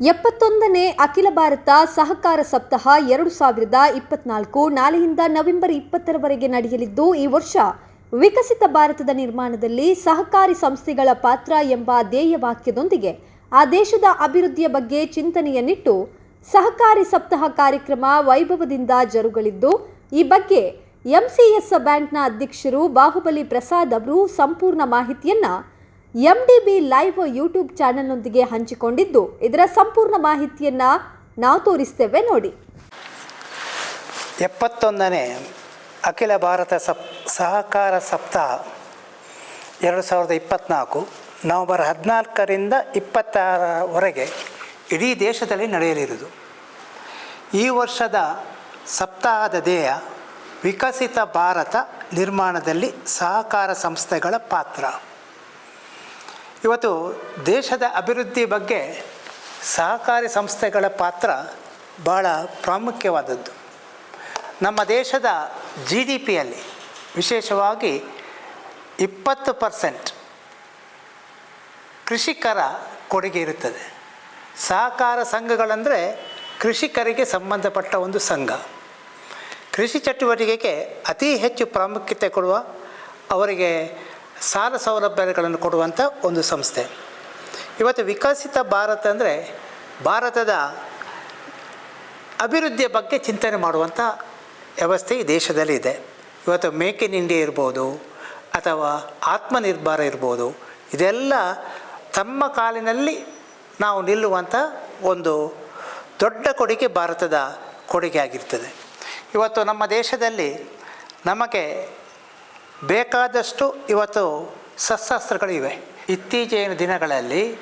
ಎಪ್ಪತ್ತೊಂದನೇ ಅಖಿಲ ಭಾರತ ಸಹಕಾರ ಸಪ್ತಾಹ ಎರಡು ಸಾವಿರದ ಇಪ್ಪತ್ನಾಲ್ಕು ನಾಳೆಯಿಂದ ನವೆಂಬರ್ ಇಪ್ಪತ್ತರವರೆಗೆ ನಡೆಯಲಿದ್ದು, ಈ ವರ್ಷ ವಿಕಸಿತ ಭಾರತದ ನಿರ್ಮಾಣದಲ್ಲಿ ಸಹಕಾರಿ ಸಂಸ್ಥೆಗಳ ಪಾತ್ರ ಎಂಬ ಧ್ಯೇಯ ವಾಕ್ಯದೊಂದಿಗೆ ಆ ದೇಶದ ಅಭಿವೃದ್ಧಿಯ ಬಗ್ಗೆ ಚಿಂತನೆಯನ್ನಿಟ್ಟು ಸಹಕಾರಿ ಸಪ್ತಾಹ ಕಾರ್ಯಕ್ರಮ ವೈಭವದಿಂದ ಜರುಗಲಿದ್ದು, ಈ ಬಗ್ಗೆ ಎಂಸಿಎಸ್ ಬ್ಯಾಂಕ್ನ ಅಧ್ಯಕ್ಷರು ಬಾಹುಬಲಿ ಪ್ರಸಾದ್ ಅವರು ಸಂಪೂರ್ಣ ಮಾಹಿತಿಯನ್ನ ಎಂಡಿಬಿ ಲೈವ್ ಯೂಟ್ಯೂಬ್ ಚಾನೆಲ್ನೊಂದಿಗೆ ಹಂಚಿಕೊಂಡಿದ್ದು, ಇದರ ಸಂಪೂರ್ಣ ಮಾಹಿತಿಯನ್ನ ನಾವು ತೋರಿಸ್ತೇವೆ ನೋಡಿ. ಎಪ್ಪತ್ತೊಂದನೇ ಅಖಿಲ ಭಾರತ ಸಪ್, ಸಹಕಾರ ಸಪ್ತಾಹ ಎರಡು ಸಾವಿರದ ಇಪ್ಪತ್ತ್ನಾಲ್ಕು ನವಂಬರ್ ಹದಿನಾಲ್ಕರಿಂದ ಇಪ್ಪತ್ತಾರವರೆಗೆ ಇಡೀ ದೇಶದಲ್ಲಿ ನಡೆಯಲಿರುವುದು. ಈ ವರ್ಷದ ಸಪ್ತಾಹದ ಧ್ಯೇಯ ವಿಕಸಿತ ಭಾರತ ನಿರ್ಮಾಣದಲ್ಲಿ ಸಹಕಾರ ಸಂಸ್ಥೆಗಳ ಪಾತ್ರ. ಇವತ್ತು ದೇಶದ ಅಭಿವೃದ್ಧಿ ಬಗ್ಗೆ ಸಹಕಾರಿ ಸಂಸ್ಥೆಗಳ ಪಾತ್ರ ಭಾಳ ಪ್ರಾಮುಖ್ಯವಾದದ್ದು. ನಮ್ಮ ದೇಶದ ಜಿ ಡಿ ಪಿಯಲ್ಲಿ ವಿಶೇಷವಾಗಿ ಇಪ್ಪತ್ತು ಪರ್ಸೆಂಟ್ ಕೃಷಿಕರ ಕೊಡುಗೆ ಇರುತ್ತದೆ. ಸಹಕಾರ ಸಂಘಗಳಂದರೆ ಕೃಷಿಕರಿಗೆ ಸಂಬಂಧಪಟ್ಟ ಒಂದು ಸಂಘ. ಕೃಷಿ ಚಟುವಟಿಕೆಗೆ ಅತಿ ಹೆಚ್ಚು ಪ್ರಾಮುಖ್ಯತೆ ಕೊಡುವ ಅವರಿಗೆ ಸಾಲ ಸೌಲಭ್ಯಗಳನ್ನು ಕೊಡುವಂಥ ಒಂದು ಸಂಸ್ಥೆ. ಇವತ್ತು ವಿಕಸಿತ ಭಾರತ ಅಂದರೆ ಭಾರತದ ಅಭಿವೃದ್ಧಿಯ ಬಗ್ಗೆ ಚಿಂತನೆ ಮಾಡುವಂಥ ವ್ಯವಸ್ಥೆ ಈ ದೇಶದಲ್ಲಿ ಇದೆ. ಇವತ್ತು ಮೇಕ್ ಇನ್ ಇಂಡಿಯಾ ಇರ್ಬೋದು ಅಥವಾ ಆತ್ಮನಿರ್ಭರ ಇರ್ಬೋದು, ಇದೆಲ್ಲ ತಮ್ಮ ಕಾಲಿನಲ್ಲಿ ನಾವು ನಿಲ್ಲುವಂಥ ಒಂದು ದೊಡ್ಡ ಕೊಡುಗೆ ಭಾರತದ ಕೊಡುಗೆ ಆಗಿರ್ತದೆ ಇವತ್ತು ನಮ್ಮ ದೇಶದಲ್ಲಿ ನಮಗೆ ಬೇಕಾದಷ್ಟು ಇವತ್ತು ಶಸ್ತ್ರಾಸ್ತ್ರಗಳಿವೆ ಇತ್ತೀಚಿನ ದಿನಗಳಲ್ಲಿ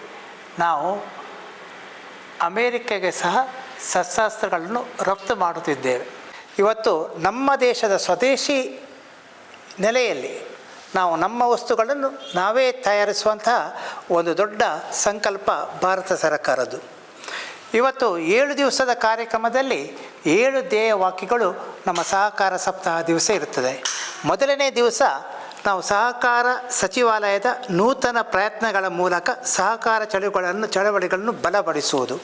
ನಾವು ಅಮೇರಿಕೆಗೆ ಸಹ ಸಶಸ್ತ್ರಗಳನ್ನು ರಫ್ತು ಮಾಡುತ್ತಿದ್ದೇವೆ. ಇವತ್ತು ನಮ್ಮ ದೇಶದ ಸ್ವದೇಶಿ ನೆಲೆಯಲ್ಲಿ ನಾವು ನಮ್ಮ ವಸ್ತುಗಳನ್ನು ನಾವೇ ತಯಾರಿಸುವಂತಹ ಒಂದು ದೊಡ್ಡ ಸಂಕಲ್ಪ ಭಾರತ ಸರ್ಕಾರದ್ದು. ಇವತ್ತು ಏಳು ದಿವಸದ ಕಾರ್ಯಕ್ರಮದಲ್ಲಿ ಏಳು ಧ್ಯೇಯ ವಾಕ್ಯಗಳು ನಮ್ಮ ಸಹಕಾರ ಸಪ್ತಾಹ ದಿವಸ ಇರುತ್ತದೆ. ಮೊದಲನೇ ದಿವಸ ನಾವು ಸಹಕಾರ ಸಚಿವಾಲಯದ ನೂತನ ಪ್ರಯತ್ನಗಳ ಮೂಲಕ ಸಹಕಾರ ಚಳುವಳಿಗಳನ್ನು ಚಳವಳಿಗಳನ್ನು ಬಲಪಡಿಸುವುದು.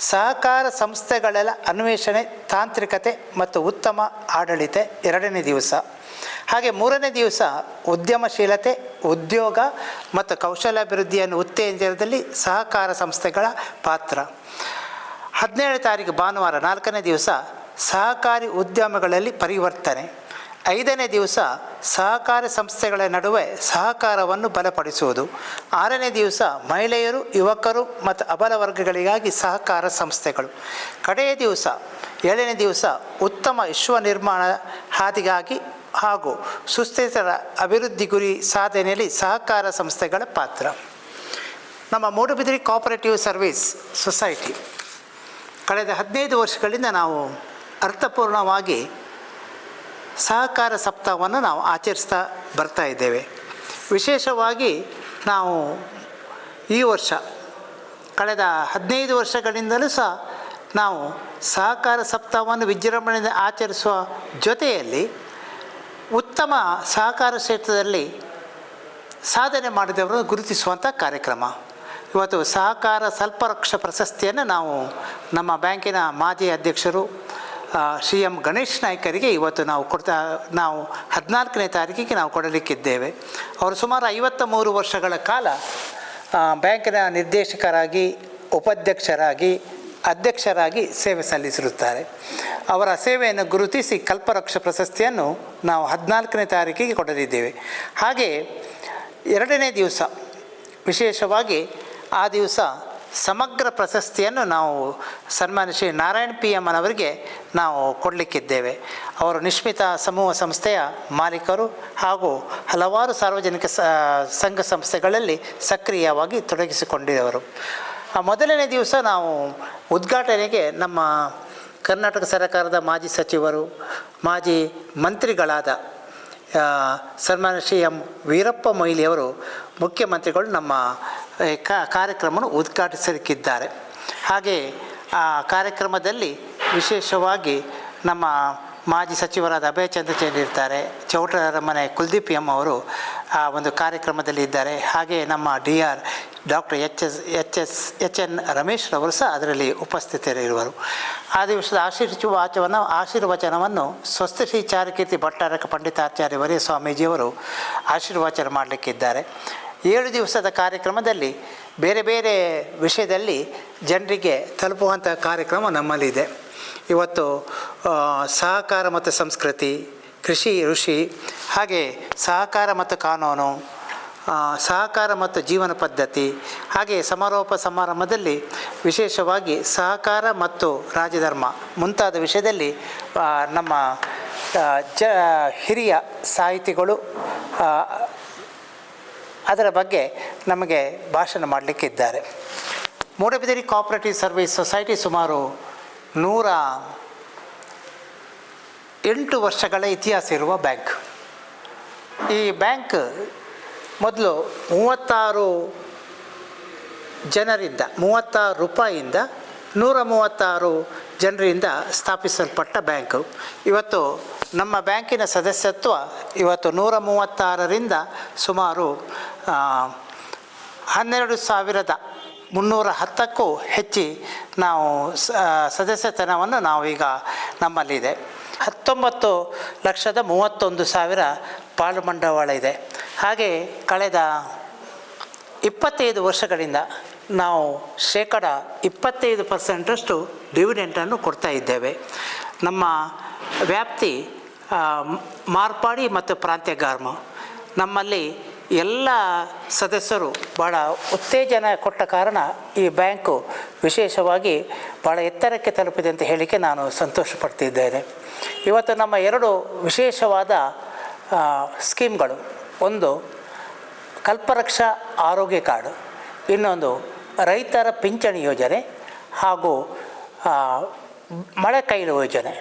ಸಹಕಾರ ಸಂಸ್ಥೆಗಳೆಲ್ಲ ಅನ್ವೇಷಣೆ, ತಾಂತ್ರಿಕತೆ ಮತ್ತು ಉತ್ತಮ ಆಡಳಿತ ಎರಡನೇ ದಿವಸ. ಹಾಗೆ ಮೂರನೇ ದಿವಸ ಉದ್ಯಮಶೀಲತೆ, ಉದ್ಯೋಗ ಮತ್ತು ಕೌಶಲ್ಯಾಭಿವೃದ್ಧಿಯನ್ನು ಉತ್ತೇಜನದಲ್ಲಿ ಸಹಕಾರ ಸಂಸ್ಥೆಗಳ ಪಾತ್ರ. ಹದಿನೇಳು ತಾರೀಕು ಭಾನುವಾರ ನಾಲ್ಕನೇ ದಿವಸ ಸಹಕಾರಿ ಉದ್ಯಮಗಳಲ್ಲಿ ಪರಿವರ್ತನೆ. ಐದನೇ ದಿವಸ ಸಹಕಾರಿ ಸಂಸ್ಥೆಗಳ ನಡುವೆ ಸಹಕಾರವನ್ನು ಬಲಪಡಿಸುವುದು. ಆರನೇ ದಿವಸ ಮಹಿಳೆಯರು, ಯುವಕರು ಮತ್ತು ಅಬಲ ವರ್ಗಗಳಿಗಾಗಿ ಸಹಕಾರ ಸಂಸ್ಥೆಗಳು. ಕಡೆಯ ದಿವಸ, ಏಳನೇ ದಿವಸ ಉತ್ತಮ ವಿಶ್ವ ನಿರ್ಮಾಣ ಹಾದಿಗಾಗಿ ಹಾಗೂ ಸುಸ್ಥಿರ ಅಭಿವೃದ್ಧಿ ಗುರಿ ಸಾಧನೆಯಲ್ಲಿ ಸಹಕಾರ ಸಂಸ್ಥೆಗಳ ಪಾತ್ರ. ನಮ್ಮ ಮೂಡುಬಿದಿರೆ ಕೋಆಪರೇಟಿವ್ ಸರ್ವಿಸ್ ಸೊಸೈಟಿ ಕಳೆದ ಹದಿನೈದು ವರ್ಷಗಳಿಂದ ನಾವು ಅರ್ಥಪೂರ್ಣವಾಗಿ ಸಹಕಾರ ಸಪ್ತಾಹವನ್ನು ನಾವು ಆಚರಿಸ್ತಾ ಬರ್ತಾ ಇದ್ದೇವೆ. ವಿಶೇಷವಾಗಿ ನಾವು ಈ ವರ್ಷ, ಕಳೆದ ಹದಿನೈದು ವರ್ಷಗಳಿಂದಲೂ ಸಹ ನಾವು ಸಹಕಾರ ಸಪ್ತಾಹವನ್ನು ವಿಜೃಂಭಣೆಯಿಂದ ಆಚರಿಸುವ ಜೊತೆಯಲ್ಲಿ ಉತ್ತಮ ಸಹಕಾರ ಕ್ಷೇತ್ರದಲ್ಲಿ ಸಾಧನೆ ಮಾಡಿದವರನ್ನು ಗುರುತಿಸುವಂಥ ಕಾರ್ಯಕ್ರಮ. ಇವತ್ತು ಸಹಕಾರ ಸ್ವಲ್ಪವೃಕ್ಷ ಪ್ರಶಸ್ತಿಯನ್ನು ನಾವು ನಮ್ಮ ಬ್ಯಾಂಕಿನ ಮಾಜಿ ಅಧ್ಯಕ್ಷರು ಶ್ರೀ ಎಂ ಗಣೇಶ್ ನಾಯ್ಕರಿಗೆ ಇವತ್ತು ನಾವು ಕೊಡ್ತಾ, ನಾವು ಹದಿನಾಲ್ಕನೇ ತಾರೀಕಿಗೆ ನಾವು ಕೊಡಲಿಕ್ಕಿದ್ದೇವೆ. ಅವರು ಸುಮಾರು ಐವತ್ತ ಮೂರು ವರ್ಷಗಳ ಕಾಲ ಬ್ಯಾಂಕಿನ ನಿರ್ದೇಶಕರಾಗಿ, ಉಪಾಧ್ಯಕ್ಷರಾಗಿ, ಅಧ್ಯಕ್ಷರಾಗಿ ಸೇವೆ ಸಲ್ಲಿಸಿರುತ್ತಾರೆ. ಅವರ ಸೇವೆಯನ್ನು ಗುರುತಿಸಿ ಕಲ್ಪವೃಕ್ಷ ಪ್ರಶಸ್ತಿಯನ್ನು ನಾವು ಹದಿನಾಲ್ಕನೇ ತಾರೀಕಿಗೆ ಕೊಡಲಿದ್ದೇವೆ. ಹಾಗೆ ಎರಡನೇ ದಿವಸ, ವಿಶೇಷವಾಗಿ ಆ ದಿವಸ ಸಮಗ್ರ ಪ್ರಶಸ್ತಿಯನ್ನು ನಾವು ಸನ್ಮಾನ್ಯ ಶ್ರೀ ನಾರಾಯಣ್ ಪಿ ಎಂ ಅವರಿಗೆ ನಾವು ಕೊಡಲಿಕ್ಕಿದ್ದೇವೆ. ಅವರು ನಿಶ್ಮಿತ ಸಮೂಹ ಸಂಸ್ಥೆಯ ಮಾಲೀಕರು ಹಾಗೂ ಹಲವಾರು ಸಾರ್ವಜನಿಕ ಸಂಘ ಸಂಸ್ಥೆಗಳಲ್ಲಿ ಸಕ್ರಿಯವಾಗಿ ತೊಡಗಿಸಿಕೊಂಡಿದ್ದವರು ಆ ಮೊದಲನೇ ದಿವಸ ನಾವು ಉದ್ಘಾಟನೆಗೆ ನಮ್ಮ ಕರ್ನಾಟಕ ಸರ್ಕಾರದ ಮಾಜಿ ಸಚಿವರು, ಮಾಜಿ ಮಂತ್ರಿಗಳಾದ ಸನ್ಮಾನ್ಯ ಶ್ರೀ ಎಂ ವೀರಪ್ಪ ಮೊಯ್ಲಿಯವರು, ಮುಖ್ಯಮಂತ್ರಿಗಳು ನಮ್ಮ ಕಾರ್ಯಕ್ರಮವನ್ನು ಉದ್ಘಾಟಿಸಲಿಕ್ಕಿದ್ದಾರೆ. ಹಾಗೆ ಆ ಕಾರ್ಯಕ್ರಮದಲ್ಲಿ ವಿಶೇಷವಾಗಿ ನಮ್ಮ ಮಾಜಿ ಸಚಿವರಾದ ಅಭಯ ಚಂದ್ರಚೇಂದ್ರ ಇರ್ತಾರೆ. ಚೌಟರ ಮನೆ ಕುಲ್ದೀಪ್ ಎಂ ಅವರು ಆ ಒಂದು ಕಾರ್ಯಕ್ರಮದಲ್ಲಿ ಇದ್ದಾರೆ. ಹಾಗೆ ನಮ್ಮ D R doctor H S H S, H N Ramesh ರವರು ಸಹ ಅದರಲ್ಲಿ ಉಪಸ್ಥಿತರಿರುವರು. ಆ ದಿವಸದ ಆಶೀರ್ವಾಚವನ್ನು ಆಶೀರ್ವಚನವನ್ನು ಸ್ವಸ್ತಿ ಚಾರಕೀರ್ತಿ ಭಟ್ಟಾರಕ ಪಂಡಿತಾಚಾರ್ಯ ವರೇ ಸ್ವಾಮೀಜಿಯವರು ಆಶೀರ್ವಾಚನ ಮಾಡಲಿಕ್ಕಿದ್ದಾರೆ. ಏಳು ದಿವಸದ ಕಾರ್ಯಕ್ರಮದಲ್ಲಿ, ಬೇರೆ ಬೇರೆ ವಿಷಯದಲ್ಲಿ ಜನರಿಗೆ ತಲುಪುವಂಥ ಕಾರ್ಯಕ್ರಮ ನಮ್ಮಲ್ಲಿದೆ. ಇವತ್ತು ಸಹಕಾರ ಮತ್ತು ಸಂಸ್ಕೃತಿ, ಕೃಷಿ, ಋಷಿ, ಹಾಗೆ ಸಹಕಾರ ಮತ್ತು ಕಾನೂನು ಸಹಕಾರ ಮತ್ತು ಜೀವನ ಪದ್ಧತಿ, ಹಾಗೆ ಸಮಾರೋಪ ಸಮಾರಂಭದಲ್ಲಿ ವಿಶೇಷವಾಗಿ ಸಹಕಾರ ಮತ್ತು ರಾಜಧರ್ಮ ಮುಂತಾದ ವಿಷಯದಲ್ಲಿ ನಮ್ಮ ಜ, ಹಿರಿಯ ಸಾಹಿತಿಗಳು ಅದರ ಬಗ್ಗೆ ನಮಗೆ ಭಾಷಣ ಮಾಡಲಿಕ್ಕಿದ್ದಾರೆ ಮೂಡಬಿದಿರಿ ಕೋಆಪರೇಟಿವ್ ಸರ್ವಿಸ್ ಸೊಸೈಟಿ ಸುಮಾರು ನೂರ ಎಂಟು ವರ್ಷಗಳ ಇತಿಹಾಸ ಇರುವ ಬ್ಯಾಂಕ್. ಈ ಬ್ಯಾಂಕ್ ಮೊದಲು ಮೂವತ್ತಾರು ಜನರಿಂದ, ಮೂವತ್ತಾರು ರೂಪಾಯಿಯಿಂದ ನೂರ ಮೂವತ್ತಾರು ಜನರಿಂದ ಸ್ಥಾಪಿಸಲ್ಪಟ್ಟ ಬ್ಯಾಂಕು. ಇವತ್ತು ನಮ್ಮ ಬ್ಯಾಂಕಿನ ಸದಸ್ಯತ್ವ ಇವತ್ತು ನೂರ ಮೂವತ್ತಾರರಿಂದ ಸುಮಾರು ಹನ್ನೆರಡು ಸಾವಿರದ ಮುನ್ನೂರ ಹತ್ತಕ್ಕೂ ಹೆಚ್ಚಿ ನಾವು ಸದಸ್ಯತನವನ್ನು ನಾವೀಗ ನಮ್ಮಲ್ಲಿದೆ. ಹತ್ತೊಂಬತ್ತು ಲಕ್ಷದ ಮೂವತ್ತೊಂದು ಸಾವಿರ ಪಾಲು ಬಂಡವಾಳ ಇದೆ. ಹಾಗೆ ಕಳೆದ ಇಪ್ಪತ್ತೈದು ವರ್ಷಗಳಿಂದ ನಾವು ಶೇಕಡ ಇಪ್ಪತ್ತೈದು ಪರ್ಸೆಂಟಷ್ಟು ಡಿವಿಡೆಂಟನ್ನು ಕೊಡ್ತಾ ಇದ್ದೇವೆ. ನಮ್ಮ ವ್ಯಾಪ್ತಿ ಮಾರ್ಪಾಡಿ ಮತ್ತು ಪ್ರಾಂತ್ಯ ಗಾರ್ಮ ನಮ್ಮಲ್ಲಿ ಎಲ್ಲ ಸದಸ್ಯರು ಭಾಳ ಉತ್ತೇಜನ ಕೊಟ್ಟ ಕಾರಣ ಈ ಬ್ಯಾಂಕು ವಿಶೇಷವಾಗಿ ಭಾಳ ಎತ್ತರಕ್ಕೆ ತಲುಪಿದೆ ಅಂತ ಹೇಳಿಕೆ ನಾನು ಸಂತೋಷ ಪಡ್ತಿದ್ದೇನೆ ಇವತ್ತು ನಮ್ಮ ಎರಡು ವಿಶೇಷವಾದ ಸ್ಕೀಮ್ಗಳು. ಒಂದು ಕಲ್ಪರಕ್ಷಾ ಆರೋಗ್ಯ ಕಾರ್ಡು, ಇನ್ನೊಂದು ರೈತರ ಪಿಂಚಣಿ ಯೋಜನೆ ಹಾಗೂ ಮಳೆ ಕೈಲು ಯೋಜನೆ.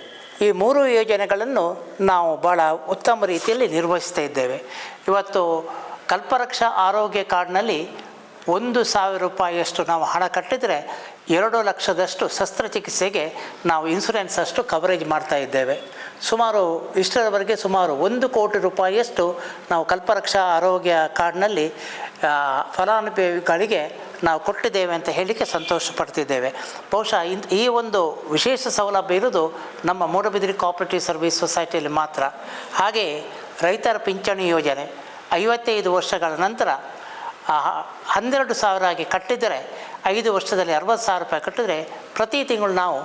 ಈ ಮೂರು ಯೋಜನೆಗಳನ್ನು ನಾವು ಭಾಳ ಉತ್ತಮ ರೀತಿಯಲ್ಲಿ ನಿರ್ವಹಿಸ್ತಾ ಇದ್ದೇವೆ. ಇವತ್ತು ಕಲ್ಪರಕ್ಷಾ ಆರೋಗ್ಯ ಕಾರ್ಡ್ನಲ್ಲಿ ಒಂದು ಸಾವಿರ ರೂಪಾಯಿಯಷ್ಟು ನಾವು ಹಣ ಕಟ್ಟಿದರೆ ಎರಡು ಲಕ್ಷದಷ್ಟು ಶಸ್ತ್ರಚಿಕಿತ್ಸೆಗೆ ನಾವು ಇನ್ಸುರೆನ್ಸ್ ಅಷ್ಟು ಕವರೇಜ್ ಮಾಡ್ತಾ ಇದ್ದೇವೆ. ಸುಮಾರು ಇಷ್ಟರವರೆಗೆ ಸುಮಾರು ಒಂದು ಕೋಟಿ ರೂಪಾಯಿಯಷ್ಟು ನಾವು ಕಲ್ಪರಕ್ಷಾ ಆರೋಗ್ಯ ಕಾರ್ಡ್ನಲ್ಲಿ ಫಲಾನುಭವಿಗಳಿಗೆ ನಾವು ಕೊಟ್ಟಿದ್ದೇವೆ ಅಂತ ಹೇಳಲಿಕ್ಕೆ ಸಂತೋಷ ಪಡ್ತಿದ್ದೇವೆ ಬಹುಶಃ ಈ ಒಂದು ವಿಶೇಷ ಸೌಲಭ್ಯ ಇರೋದು ನಮ್ಮ ಮೂಡಬಿದಿರಿ ಕೋಆಪರೇಟಿವ್ ಸರ್ವಿಸ್ ಸೊಸೈಟಿಯಲ್ಲಿ ಮಾತ್ರ. ಹಾಗೆ ರೈತರ ಪಿಂಚಣಿ ಯೋಜನೆ ಐವತ್ತೈದು ವರ್ಷಗಳ ನಂತರ ಹನ್ನೆರಡು ಸಾವಿರ ಆಗಿ ಕಟ್ಟಿದರೆ, ಐದು ವರ್ಷದಲ್ಲಿ ಅರವತ್ತು ಸಾವಿರ ರೂಪಾಯಿ ಕಟ್ಟಿದರೆ ಪ್ರತಿ ತಿಂಗಳು ನಾವು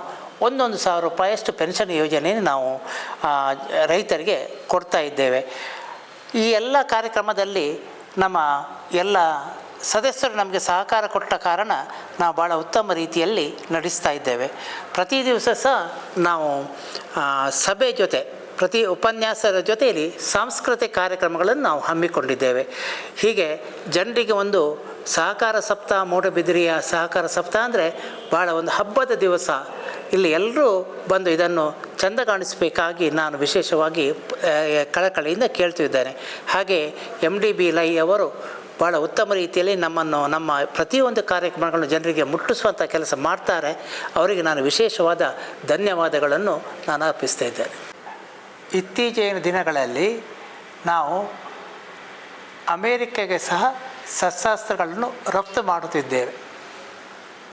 ಒಂದೊಂದು ಸಾವಿರ ರೂಪಾಯಿಯಷ್ಟು ಪೆನ್ಷನ್ ಯೋಜನೆಯನ್ನು ನಾವು ರೈತರಿಗೆ ಕೊಡ್ತಾ ಇದ್ದೇವೆ. ಈ ಎಲ್ಲ ಕಾರ್ಯಕ್ರಮದಲ್ಲಿ ನಮ್ಮ ಎಲ್ಲ ಸದಸ್ಯರು ನಮಗೆ ಸಹಕಾರ ಕೊಟ್ಟ ಕಾರಣ ನಾವು ಭಾಳ ಉತ್ತಮ ರೀತಿಯಲ್ಲಿ ನಡೆಸ್ತಾ ಇದ್ದೇವೆ. ಪ್ರತಿ ದಿವಸ ಸಹ ನಾವು ಸಭೆ ಜೊತೆ, ಪ್ರತಿ ಉಪನ್ಯಾಸದ ಜೊತೆಯಲ್ಲಿ ಸಾಂಸ್ಕೃತಿಕ ಕಾರ್ಯಕ್ರಮಗಳನ್ನು ನಾವು ಹಮ್ಮಿಕೊಂಡಿದ್ದೇವೆ. ಹೀಗೆ ಜನರಿಗೆ ಒಂದು ಸಹಕಾರ ಸಪ್ತಾಹ ಮೂಡಬಿದಿರಿಯ ಸಹಕಾರ ಸಪ್ತಾಹ ಅಂದರೆ ಭಾಳ ಒಂದು ಹಬ್ಬದ ದಿವಸ. ಇಲ್ಲಿ ಎಲ್ಲರೂ ಬಂದು ಇದನ್ನು ಚಂದಗಾಣಿಸಬೇಕಾಗಿ ನಾನು ವಿಶೇಷವಾಗಿ ಕಳಕಳಿಯಿಂದ ಕೇಳ್ತಿದ್ದೇನೆ. ಹಾಗೆ ಎಂ ಡಿ ಬಿ ಲೈ ಅವರು ಭಾಳ ಉತ್ತಮ ರೀತಿಯಲ್ಲಿ ನಮ್ಮನ್ನು, ನಮ್ಮ ಪ್ರತಿಯೊಂದು ಕಾರ್ಯಕ್ರಮಗಳನ್ನು ಜನರಿಗೆ ಮುಟ್ಟಿಸುವಂಥ ಕೆಲಸ ಮಾಡ್ತಾರೆ. ಅವರಿಗೆ ನಾನು ವಿಶೇಷವಾದ ಧನ್ಯವಾದಗಳನ್ನು ನಾನು ಅರ್ಪಿಸ್ತಾ ಇದ್ದೇನೆ. ಇತ್ತೀಚಿನ ದಿನಗಳಲ್ಲಿ ನಾವು ಅಮೇರಿಕೆಗೆ ಸಹ ಶಸ್ತ್ರಾಸ್ತ್ರಗಳನ್ನು ರಫ್ತು ಮಾಡುತ್ತಿದ್ದೇವೆ.